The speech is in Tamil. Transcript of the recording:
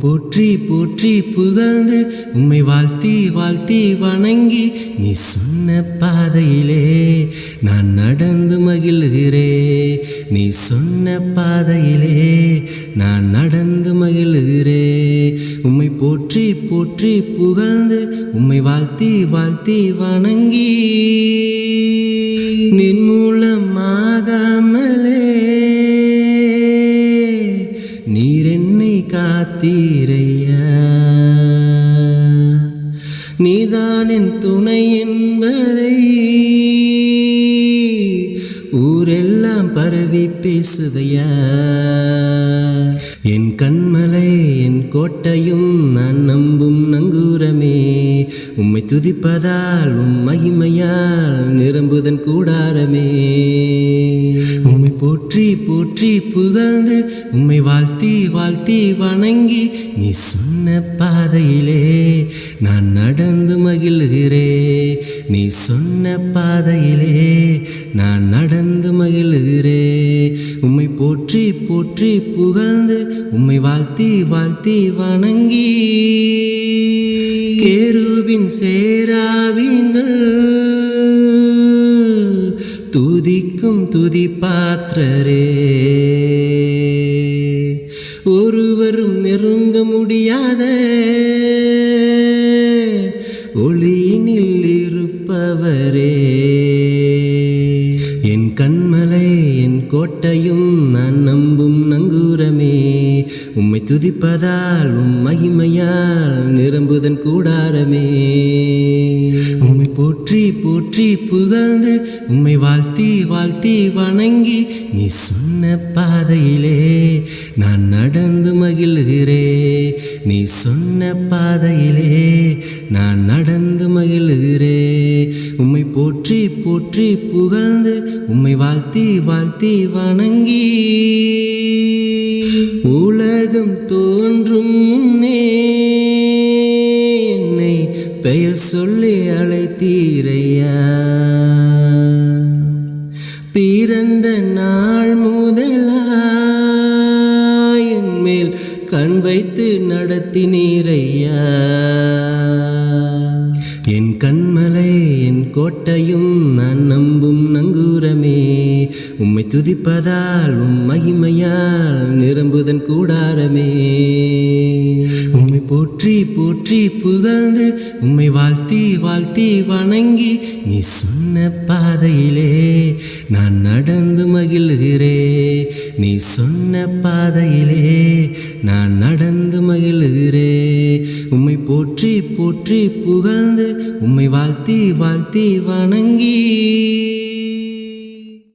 போற்றி போற்றி புகழ்ந்து உம்மை வாழ்த்தி வாழ்த்தி வணங்கி நீ சொன்ன பாதையிலே நான் நடந்து மகிழ்கிறே. நீ சொன்ன பாதையிலே நான் நடந்து மகிழ்கிறே. உம்மை போற்றி போற்றி புகழ்ந்து உம்மை வாழ்த்தி வாழ்த்தி வணங்கி நின் மூலமா காத்தீரையா நீதான் என் துணை என்பதை ஊரெல்லாம் பரவி பேசுதையா. என் கண்மலை என் கோட்டையும் நான் நம்பும் உம்மை துதிப்பதால் உம் மகிமையால் நிரம்புதன் கூடாரமே. உம்மை போற்றி போற்றி புகழ்ந்து உம்மை வாழ்த்தி வாழ்த்தி வணங்கி நீ சொன்ன பாதையிலே நான் நடந்து மகிழ்கிறே. நீ சொன்ன பாதையிலே நான் நடந்து மகிழ்கிறே. உம்மை போற்றி போற்றி புகழ்ந்து உம்மை வாழ்த்தி வாழ்த்தி வணங்கி. கேருவின் சேராவிங்கள் துதிக்கும் துதி பாத்திரரே ஒருவரும் நெருங்க முடியாத ஒளியினில் இருப்பவரே. என் கண்மலை என் கோட்டையும் நான் நம்பும் நங்கூரமே. உம்மை துதிப்பதால் உம் மகிமையால் நிரம்புதன் கூடாரமே. உம்மை போற்றி போற்றி புகழ்ந்து உம்மை வாழ்த்தி வாழ்த்தி வணங்கி நீ சொன்ன பாதையிலே நான் நடந்து மகிழ்கிறே. நீ சொன்ன பாதையிலே நான் நடந்து மகிழ்கிறே. உம்மை போற்றி போற்றி புகழ்ந்து உம்மை வாழ்த்தி வாழ்த்தி வணங்கி. உலகம் தோன்றும் முன்னே என்னை பெயர் சொல்லி அழைத்தீரையா? பிறந்த நாள் முதலாய் மேல் கண் வைத்து நடத்தினீரையா? என் கண்மலை என் கோட்டையும் நான் நம்பும் நங்கூரமே. உம்மை துதிப்பதால் உம் மகிமையால் நிரம்புதன் கூடாரமே. உம்மை போற்றி போற்றி புகழ்ந்து உம்மை வாழ்த்தி வாழ்த்தி வணங்கி நீ சொன்ன பாதையிலே நான் நடந்து மகிழ்கிறே. நீ சொன்ன பாதையிலே நான் நடந்து மகிழ்கிறே. உம்மை போற்றி போற்றி புகழ்ந்து உம்மை வாழ்த்தி வாழ்த்தி வணங்கி.